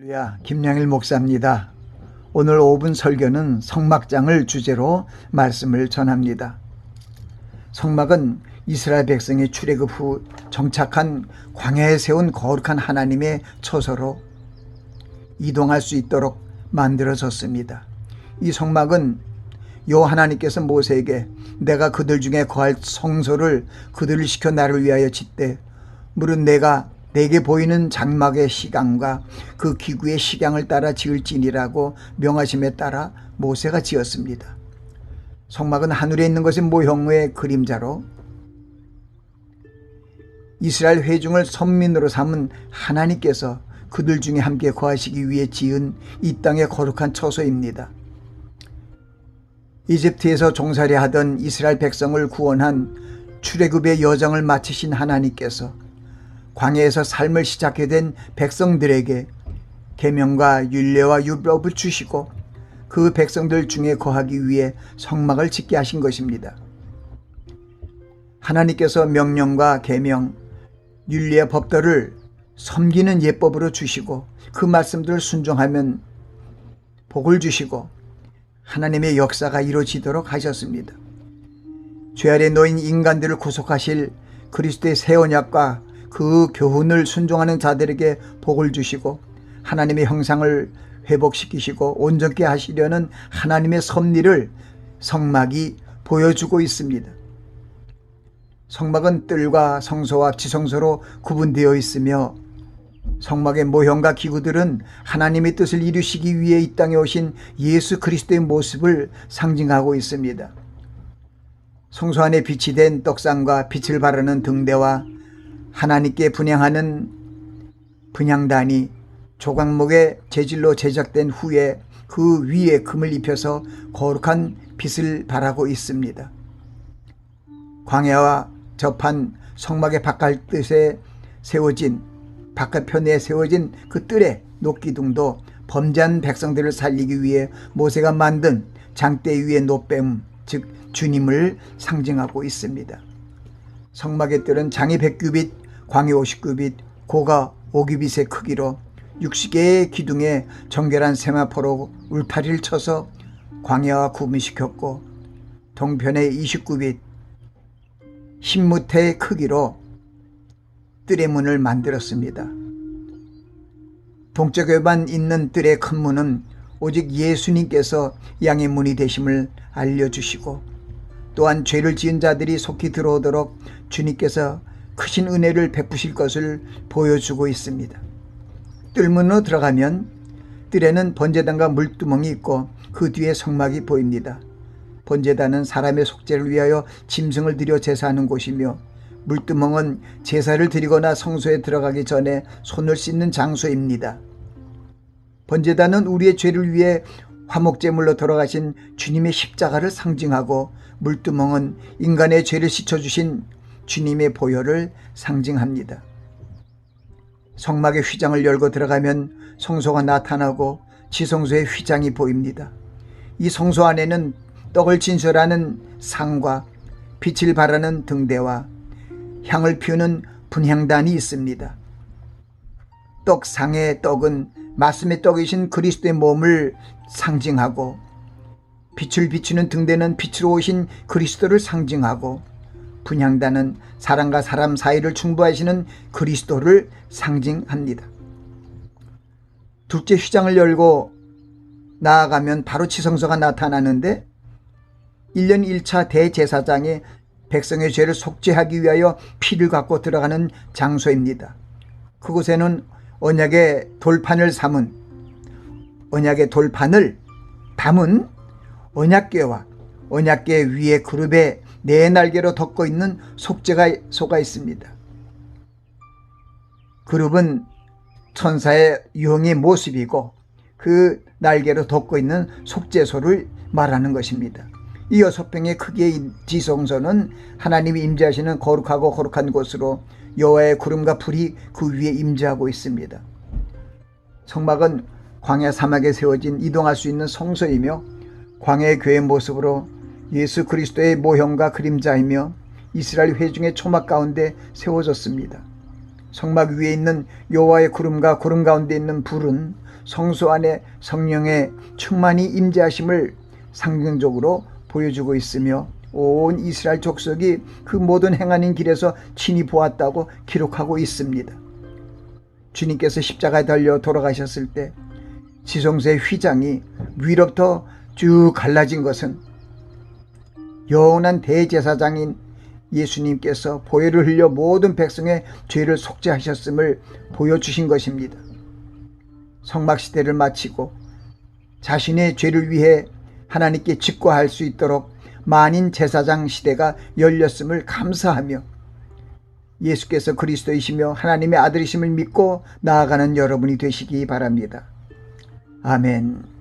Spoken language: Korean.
할렐루야, 김양일 목사입니다. 오늘 5분 설교는 성막장을 주제로 말씀을 전합니다. 성막은 이스라엘 백성의 출애굽 후 정착한 광야에 세운 거룩한 하나님의 처소로 이동할 수 있도록 만들어졌습니다. 이 성막은 요 하나님께서 모세에게 내가 그들 중에 거할 성소를 그들을 시켜 나를 위하여 짓되 물은 내가 내게 보이는 장막의 시강과 그 기구의 시강을 따라 지을지니라고 명하심에 따라 모세가 지었습니다. 성막은 하늘에 있는 것의 모형의 그림자로 이스라엘 회중을 선민으로 삼은 하나님께서 그들 중에 함께 거하시기 위해 지은 이 땅의 거룩한 처소입니다. 이집트에서 종살이 하던 이스라엘 백성을 구원한 출애굽의 여정을 마치신 하나님께서 광야에서 삶을 시작하게 된 백성들에게 계명과 율례와 율법을 주시고 그 백성들 중에 거하기 위해 성막을 짓게 하신 것입니다. 하나님께서 명령과 계명, 율례의 법들을 섬기는 예법으로 주시고 그 말씀들을 순종하면 복을 주시고 하나님의 역사가 이루어지도록 하셨습니다. 죄 아래 놓인 인간들을 구속하실 그리스도의 새 언약과 그 교훈을 순종하는 자들에게 복을 주시고 하나님의 형상을 회복시키시고 온전케 하시려는 하나님의 섭리를 성막이 보여주고 있습니다. 성막은 뜰과 성소와 지성소로 구분되어 있으며 성막의 모형과 기구들은 하나님의 뜻을 이루시기 위해 이 땅에 오신 예수 그리스도의 모습을 상징하고 있습니다. 성소 안에 빛이 된 떡상과 빛을 바르는 등대와 하나님께 분양하는 분양단이 조각목의 재질로 제작된 후에 그 위에 금을 입혀서 거룩한 빛을 발하고 있습니다. 광야와 접한 성막의 바깥 뜻에 세워진 바깥편에 세워진 그 뜰의 녹기둥도 범죄한 백성들을 살리기 위해 모세가 만든 장대 위의 노뱀 즉 주님을 상징하고 있습니다. 성막의 뜰은 장이 100규빗, 광이 50규빗, 고가 5규빗의 크기로 60개의 기둥에 정결한 세마포로 울타리를 쳐서 광야와 구분시켰고 동편에 29빗, 10무태의 크기로 뜰의 문을 만들었습니다. 동쪽에만 있는 뜰의 큰 문은 오직 예수님께서 양의 문이 되심을 알려주시고 또한 죄를 지은 자들이 속히 들어오도록 주님께서 크신 은혜를 베푸실 것을 보여주고 있습니다. 뜰문으로 들어가면 뜰에는 번제단과 물두멍이 있고 그 뒤에 성막이 보입니다. 번제단은 사람의 속죄를 위하여 짐승을 들여 제사하는 곳이며 물두멍은 제사를 드리거나 성소에 들어가기 전에 손을 씻는 장소입니다. 번제단은 우리의 죄를 위해 화목제물로 돌아가신 주님의 십자가를 상징하고 물두멍은 인간의 죄를 씻어주신 주님의 보혈을 상징합니다. 성막의 휘장을 열고 들어가면 성소가 나타나고 지성소의 휘장이 보입니다. 이 성소 안에는 떡을 진설하는 상과 빛을 발하는 등대와 향을 피우는 분향단이 있습니다. 떡상의 떡은 말씀의 떡이신 그리스도의 몸을 상징하고 빛을 비추는 등대는 빛으로 오신 그리스도를 상징하고 분향단은 사람과 사람 사이를 충부하시는 그리스도를 상징합니다. 둘째 휘장을 열고 나아가면 바로 지성소가 나타나는데 1년 1차 대제사장에 백성의 죄를 속죄하기 위하여 피를 갖고 들어가는 장소입니다. 그곳에는 언약의 돌판을 삼은 언약의 돌판을 담은 언약궤와 언약궤 위에 그룹에 네 날개로 덮고 있는 속죄가 소가 있습니다. 그룹은 천사의 유형의 모습이고 그 날개로 덮고 있는 속죄소를 말하는 것입니다. 이 여섯 병의 크기의 지성소는 하나님이 임재하시는 거룩하고 거룩한 곳으로 여호와의 구름과 불이 그 위에 임재하고 있습니다. 성막은 광야 사막에 세워진 이동할 수 있는 성소이며 광야의 교회 모습으로 예수 그리스도의 모형과 그림자이며 이스라엘 회중의 초막 가운데 세워졌습니다. 성막 위에 있는 여호와의 구름과 구름 가운데 있는 불은 성소 안에 성령의 충만히 임재하심을 상징적으로 보여주고 있으며 온 이스라엘 족속이 그 모든 행하는 길에서 친히 보았다고 기록하고 있습니다. 주님께서 십자가에 달려 돌아가셨을 때 지성소의 휘장이 위로부터 쭉 갈라진 것은 영원한 대제사장인 예수님께서 보혈을 흘려 모든 백성의 죄를 속죄하셨음을 보여주신 것입니다. 성막 시대를 마치고 자신의 죄를 위해 하나님께 직구할 수 있도록 만인 제사장 시대가 열렸음을 감사하며 예수께서 그리스도이시며 하나님의 아들이심을 믿고 나아가는 여러분이 되시기 바랍니다. 아멘.